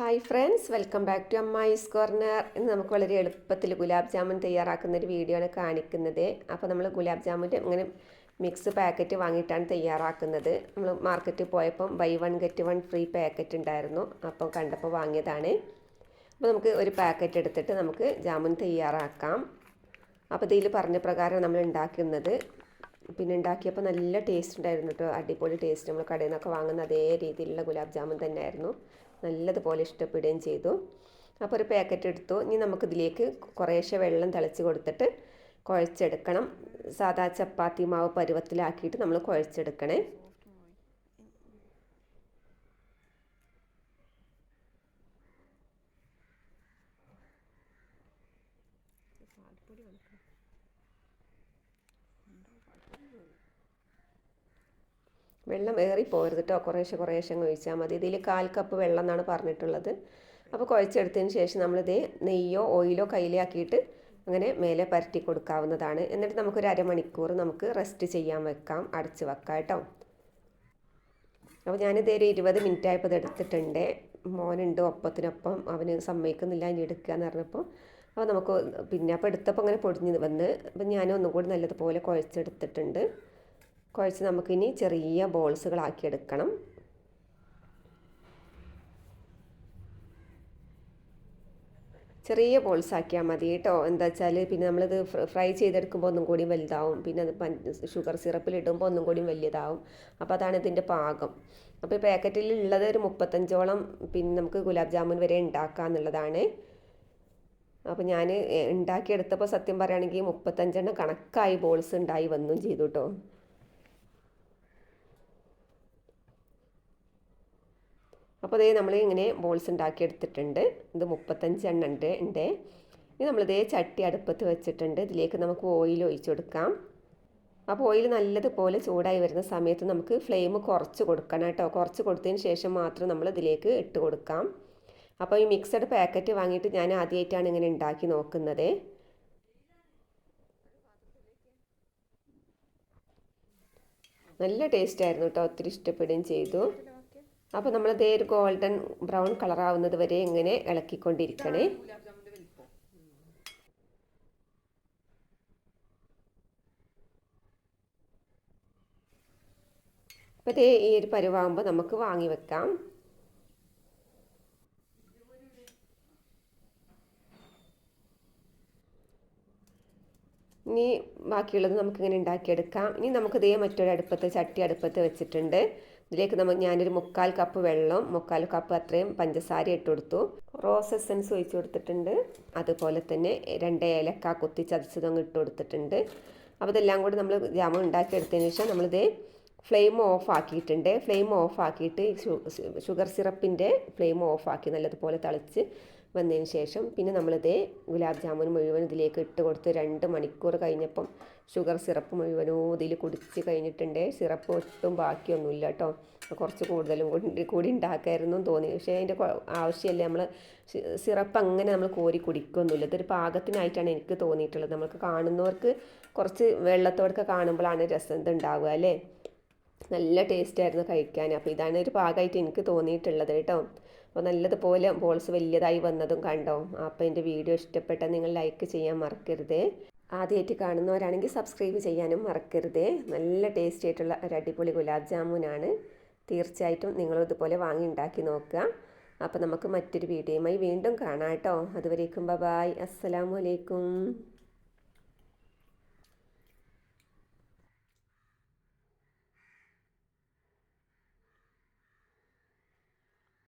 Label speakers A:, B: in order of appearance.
A: Hi friends welcome back to അമ്മായിസ് corner ഇന്ന് നമുക്ക് വളരെ എളുപ്പത്തിൽ ഗുലാബ് ജാമുൻ തയ്യാറാക്കുന്ന ഒരു വീഡിയോ ആണ് കാണിക്കുന്നത്. അപ്പോൾ നമ്മൾ ഗുലാബ് ജാമുന്റെ ഇങ്ങനെ മിക്സ് പാക്കറ്റ് വാങ്ങിയിട്ടാണ് തയ്യാറാക്കുന്നത്. നമ്മൾ മാർക്കറ്റിൽ പോയപ്പം buy one get one free packet ഉണ്ടായിരുന്നു. അപ്പോൾ കണ്ടപ്പോൾ വാങ്ങിയതാണ്. അപ്പോൾ നമുക്ക് ഒരു പാക്കറ്റ് എടുത്തിട്ട് നമുക്ക് ജാമുൻ തയ്യാറാക്കാം. അപ്പോൾ ഇതിൽ പറഞ്ഞ പ്രകാരം നമ്മൾ ഉണ്ടാക്കുന്നത്. പിന്നെ ഉണ്ടാക്കിയപ്പോൾ നല്ല ടേസ്റ്റ് ഉണ്ടായിരുന്നു കേട്ടോ. അടിപൊളി ടേസ്റ്റ് നമ്മൾ കടയിൽ നിന്നൊക്കെ വാങ്ങുന്ന അതേ രീതിയിലുള്ള ഗുലാബ് ജാമുൻ തന്നെയായിരുന്നു. നല്ലതുപോലെ ഇഷ്ടപ്പെടുകയും ചെയ്തു. അപ്പോൾ ഒരു പാക്കറ്റ് എടുത്തു. ഇനി നമുക്കിതിലേക്ക് കുറേശ്ശെ വെള്ളം തിളച്ച് കൊടുത്തിട്ട് കുഴച്ചെടുക്കണം. സാദാ ചപ്പാത്തി മാവ് പരുവത്തിലാക്കിയിട്ട് നമ്മൾ കുഴച്ചെടുക്കണേ. വെള്ളം ഏറി പോകരുത് കേട്ടോ കുറേശ്ശെ കുറേശ്ശെ അങ്ങ് ഒഴിച്ചാൽ മതി. ഇതിൽ കാൽ കപ്പ് വെള്ളം എന്നാണ് പറഞ്ഞിട്ടുള്ളത്. അപ്പോൾ കുഴച്ചെടുത്തതിന് ശേഷം നമ്മളിത് നെയ്യോ ഓയിലോ കയ്യിലാക്കിയിട്ട് അങ്ങനെ മേലെ പരറ്റി കൊടുക്കാവുന്നതാണ്. എന്നിട്ട് നമുക്കൊരു അരമണിക്കൂർ നമുക്ക് റെസ്റ്റ് ചെയ്യാൻ വെക്കാം. അടച്ച് വെക്കാം കേട്ടോ. അപ്പോൾ ഞാനിത് ഒരു ഇരുപത് മിനിറ്റ് ആയപ്പോൾ ഇത് എടുത്തിട്ടുണ്ട്. മോനുണ്ട് ഒപ്പത്തിനൊപ്പം. അവന് സമ്മതിക്കുന്നില്ല ഇനി എടുക്കുക എന്ന് പറഞ്ഞപ്പോൾ അപ്പോൾ നമുക്ക് പിന്നെ അപ്പോൾ എടുത്തപ്പോൾ അങ്ങനെ പൊടിഞ്ഞ് വന്ന്. അപ്പം ഞാൻ ഒന്നും കൂടി നല്ലതുപോലെ കുഴച്ചെടുത്തിട്ടുണ്ട്. കുഴച്ച് നമുക്കിനി ചെറിയ ബോൾസുകളാക്കി എടുക്കണം ചെറിയ ബോൾസ് ആക്കിയാൽ മതി കേട്ടോ. എന്താ വെച്ചാൽ പിന്നെ നമ്മളിത് ഫ്രൈ ചെയ്തെടുക്കുമ്പോൾ ഒന്നും കൂടി വലുതാവും. പിന്നെ അത് ഷുഗർ സിറപ്പിൽ ഇടുമ്പോൾ ഒന്നും കൂടി വലിയതാവും അപ്പോൾ അതാണ് ഇതിന്റെ പാകം. അപ്പോൾ ഈ പാക്കറ്റിൽ ഉള്ളത് ഒരു മുപ്പത്തഞ്ചോളം പിന്നെ നമുക്ക് ഗുലാബ് ജാമുൻ വരെ ഉണ്ടാക്കുക എന്നുള്ളതാണ്. അപ്പോൾ ഞാൻ ഉണ്ടാക്കിയെടുത്തപ്പോൾ സത്യം പറയുകയാണെങ്കിൽ മുപ്പത്തഞ്ചെണ്ണം കണക്കായി ബോൾസ് ഉണ്ടായി വന്നും ചെയ്തു കേട്ടോ. അപ്പോൾ ദേ നമ്മൾ ഇങ്ങനെ ബോൾസ് ഉണ്ടാക്കിയെടുത്തിട്ടുണ്ട് ഇത് മുപ്പത്തഞ്ച് എണ്ണ ഉണ്ട്. ഉണ്ട് ഇനി നമ്മളിതേ ചട്ടി അടുപ്പത്ത് വെച്ചിട്ടുണ്ട്. ഇതിലേക്ക് നമുക്ക് ഓയിൽ ഒഴിച്ചു കൊടുക്കാം. അപ്പോൾ ഓയിൽ നല്ലതുപോലെ ചൂടായി വരുന്ന സമയത്ത് നമുക്ക് ഫ്ലെയിം കുറച്ച് കൊടുക്കണം കേട്ടോ. കുറച്ച് കൊടുത്തതിന് ശേഷം മാത്രം നമ്മൾ ഇതിലേക്ക് ഇട്ട് കൊടുക്കാം. അപ്പോൾ ഈ മിക്സഡ് പാക്കറ്റ് വാങ്ങിയിട്ട് ഞാൻ ആദ്യമായിട്ടാണ് ഇങ്ങനെ ഉണ്ടാക്കി നോക്കുന്നത്. നല്ല ടേസ്റ്റ് ആയിരുന്നു കേട്ടോ. ഒത്തിരി ഇഷ്ടപ്പെടുകയും ചെയ്തു. അപ്പോൾ നമ്മൾ ഇതേ ഒരു ഗോൾഡൻ ബ്രൗൺ കളർ ആവുന്നത് വരെ ഇങ്ങനെ ഇളക്കിക്കൊണ്ടിരിക്കണേ. അപ്പോൾ ഇതേ ഈ ഒരു പരുവാകുമ്പോൾ നമുക്ക് വാങ്ങി വെക്കാം. ഇനി ബാക്കിയുള്ളത് നമുക്കിങ്ങനെ ഉണ്ടാക്കിയെടുക്കാം. ഇനി നമുക്ക് നമുക്കിതേ മറ്റൊരു അടുപ്പത്ത് ചട്ടി അടുപ്പത്ത് വെച്ചിട്ടുണ്ട്. ഇതിലേക്ക് നമ്മൾ ഞാനൊരു മുക്കാൽ കപ്പ് വെള്ളം മുക്കാൽ കപ്പ് അത്രയും പഞ്ചസാര ഇട്ട് കൊടുത്തു. റോസ് എസൻസ് ഒഴിച്ചു കൊടുത്തിട്ടുണ്ട്. അതുപോലെ തന്നെ രണ്ട് ഏലക്ക കുത്തി ചതച്ചതങ്ങ് ഇട്ട് കൊടുത്തിട്ടുണ്ട്. അപ്പോൾ ഇതെല്ലാം കൂടി നമ്മൾ ജാമ ഉണ്ടാക്കിയെടുത്തതിന് ശേഷം നമ്മളിത് ഫ്ലെയിം ഓഫ് ആക്കിയിട്ടുണ്ട്. ഫ്ലെയിം ഓഫ് ആക്കിയിട്ട് ഷുഗർ സിറപ്പിന്റെ ഫ്ലെയിം ഓഫ് ആക്കി നല്ലതുപോലെ തിളച്ച് വന്നതിന് ശേഷം പിന്നെ നമ്മളിത് ഗുലാബ് ജാമുൻ മുഴുവൻ ഇതിലേക്ക് ഇട്ട് കൊടുത്ത് രണ്ട് മണിക്കൂർ കഴിഞ്ഞപ്പം ഷുഗർ സിറപ്പ് മുഴുവനോ ഇതിൽ കുടിച്ച് കഴിഞ്ഞിട്ടുണ്ട്. സിറപ്പ് ഒട്ടും ബാക്കിയൊന്നുമില്ല കേട്ടോ. കുറച്ച് കൂടുതലും കൂടി ഉണ്ടാക്കായിരുന്നു തോന്നി. പക്ഷേ അതിന്റെ ആവശ്യമല്ല നമ്മൾ സിറപ്പ് അങ്ങനെ നമ്മൾ കോരി കുടിക്കൊന്നുമില്ല. ഇതൊരു പാകത്തിനായിട്ടാണ് എനിക്ക് തോന്നിയിട്ടുള്ളത്. നമുക്ക് കാണുന്നവർക്ക് കുറച്ച് വെള്ളത്തോടൊക്കെ കാണുമ്പോഴാണ് രസം ഇതുണ്ടാവുക അല്ലേ? നല്ല ടേസ്റ്റ് ആയിരുന്നു കഴിക്കാൻ. അപ്പോൾ ഇതാണ് ഒരു പാകമായിട്ട് എനിക്ക് തോന്നിയിട്ടുള്ളത് കേട്ടോ. അപ്പോൾ നല്ലതുപോലെ ബോൾസ് വലിയതായി വന്നതും കണ്ടോ? അപ്പോൾ എന്റെ വീഡിയോ ഇഷ്ടപ്പെട്ടാൽ നിങ്ങൾ ലൈക്ക് ചെയ്യാൻ മറക്കരുത്. ആദ്യമായിട്ട് കാണുന്നവരാണെങ്കിൽ സബ്സ്ക്രൈബ് ചെയ്യാനും മറക്കരുത്. നല്ല ടേസ്റ്റി ആയിട്ടുള്ള ഒരു അടിപൊളി ഗുലാബ് ജാമുനാണ്. തീർച്ചയായിട്ടും നിങ്ങളും ഇതുപോലെ വാങ്ങി ഉണ്ടാക്കി നോക്കുക. അപ്പോൾ നമുക്ക് മറ്റൊരു വീഡിയോയുമായി വീണ്ടും കാണാം കേട്ടോ. അതുവരേക്കും ബബായ് അസ്സലാമു അലൈക്കും.